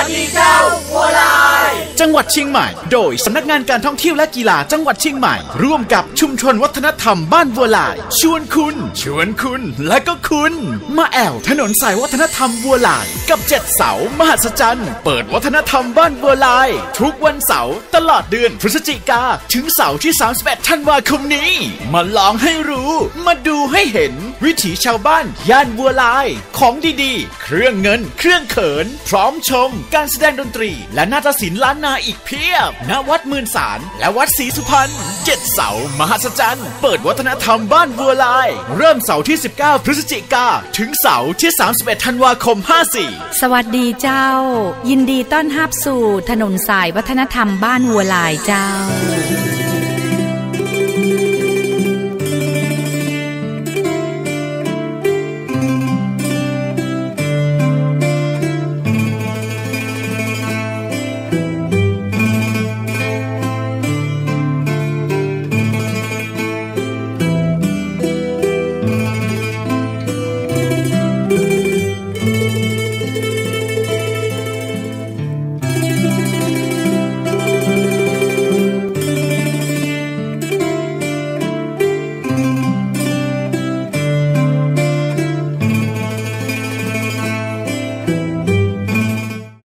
วั จังหวัดเชียงใหม่ โดยสำนักงานการท่องเที่ยวและกีฬาจังหวัดเชียงใหม่ ร่วมกับชุมชนวัฒนธรรมบ้านวัวลาย ชวนคุณ ชวนคุณ และก็คุณ มาแอวถนนสายวัฒนธรรมวัวลาย กับเจ็ดเสามหัศจรรย์ เปิดวัฒนธรรมบ้านวัวลาย ทุกวันเสาร์ตลอดเดือนพฤศจิกาถึงเสาร์ที่ 31ธันวาคมนี้ มาลองให้รู้ มาดูให้เห็น วิถีชาวบ้านย่านวัวลาย ของดีๆ เครื่องเงิน เครื่องเขิน พร้อมชม การแสดงดนตรี และนาฏศิลป์ล้านนาอีกเพียบ ณ วัดหมื่นสารและวัดศรีสุพรรณเจ็ดเสามหัศจรรย์ เปิดวัฒนธรรมบ้านวัวลาย เริ่มเสาร์ที่ 19 พฤศจิกา ถึงเสาร์ที่ 31 ธันวาคม 54 สวัสดีเจ้า ยินดีต้อนรับสู่ถนนสายวัฒนธรรมบ้านวัวลายเจ้า